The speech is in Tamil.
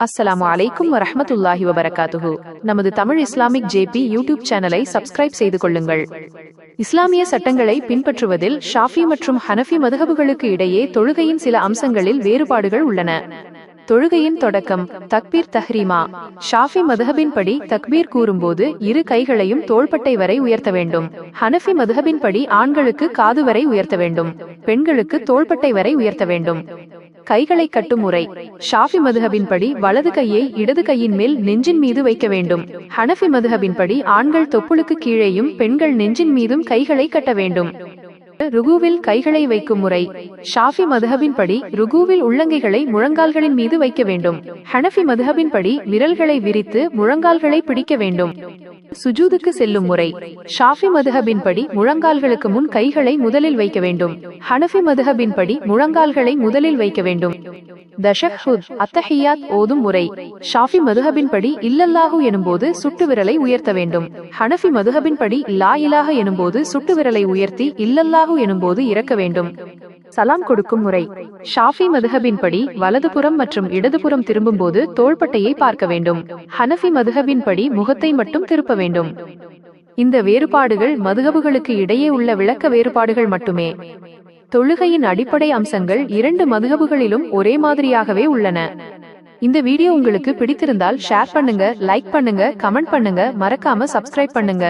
அஸ்ஸலாமு அலைக்கும் வரஹமத்துல்லாஹி வபரகாத்துஹு நமது தமிழ் இஸ்லாமிக் ஜேபி யூடியூப் சேனலை சப்ஸ்கிரைப் செய்து கொள்ளுங்கள். இஸ்லாமிய சட்டங்களை பின்பற்றுவதில் ஷாஃபி மற்றும் ஹனஃபி மதுகபுகளுக்கு இடையே தொழுகையின் சில அம்சங்களில் வேறுபாடுகள் உள்ளன. தொழுகையின் தொடக்கம் தக்பீர் தஹ்ரீமா. ஷாஃபி மதுஹபின்படி தக்பீர் கூறும்போது இரு கைகளையும் தோள்பட்டை வரை உயர்த்த வேண்டும். ஹனஃபி மதுஹபின்படி ஆண்களுக்கு காது வரை உயர்த்த வேண்டும். பெண்களுக்கு தோள்பட்டை வரை உயர்த்த வேண்டும். கைகளை கட்டும் முறை. ஷாஃபி மதுஹபின்படி வலது கையை இடது கையின் மேல் நெஞ்சின் மீது வைக்க வேண்டும். ஹனஃபி மதுஹபின்படி ஆண்கள் தொப்புளுக்கு கீழேயும் பெண்கள் நெஞ்சின் மீதும் கைகளை கட்ட வேண்டும். ருகுவில் கைகளை வைக்கும் முறை. ஷாஃபி மதுஹபின்படி ருகுவில் உள்ளங்கைகளை முழங்கால்களின் மீது வைக்க வேண்டும். ஹனஃபி மதுஹபின்படி விரல்களை விரித்து முழங்கால்களை பிடிக்க வேண்டும். சுஜூதுக்கு செல்லும் முறை. ஷாஃபி மதுஹபின்படி முழங்கால்களுக்கு முன் கைகளை முதலில் வைக்க வேண்டும். ஹனஃபி மதுஹபின்படி முழங்கால்களை முதலில் வைக்க வேண்டும். தஷஹுத் அத்தஹியாத் ஓதும் முறை. ஷாஃபி மதுஹபின்படி இல்லல்லாஹு எனும்போது சுட்டு விரலை உயர்த்த வேண்டும். ஹனஃபி மதுஹபின்படி லா இலாஹ எனும்போது சுட்டு விரலை உயர்த்தி இல்லல்லாஹு எனும்போது இறக்க வேண்டும். சலாம் கொடுக்கும் முறை. ஷாஃபி மதுஹபின்படி வலதுபுறம் மற்றும் இடதுபுறம் திரும்பும் போது தோள்பட்டையை பார்க்க வேண்டும். ஹனஃபி மதுஹபின்படி முகத்தை மட்டும் திருப்ப வேண்டும். இந்த வேறுபாடுகள் மதுகபுகளுக்கு இடையே உள்ள விளக்க வேறுபாடுகள் மட்டுமே. தொழுகையின் அடிப்படை அம்சங்கள் இரண்டு மதுகபுகளிலும் ஒரே மாதிரியாகவே உள்ளன. இந்த வீடியோ உங்களுக்கு பிடித்திருந்தால் ஷேர் பண்ணுங்க லைக் பண்ணுங்க கமெண்ட் பண்ணுங்க மறக்காம சப்ஸ்கிரைப் பண்ணுங்க.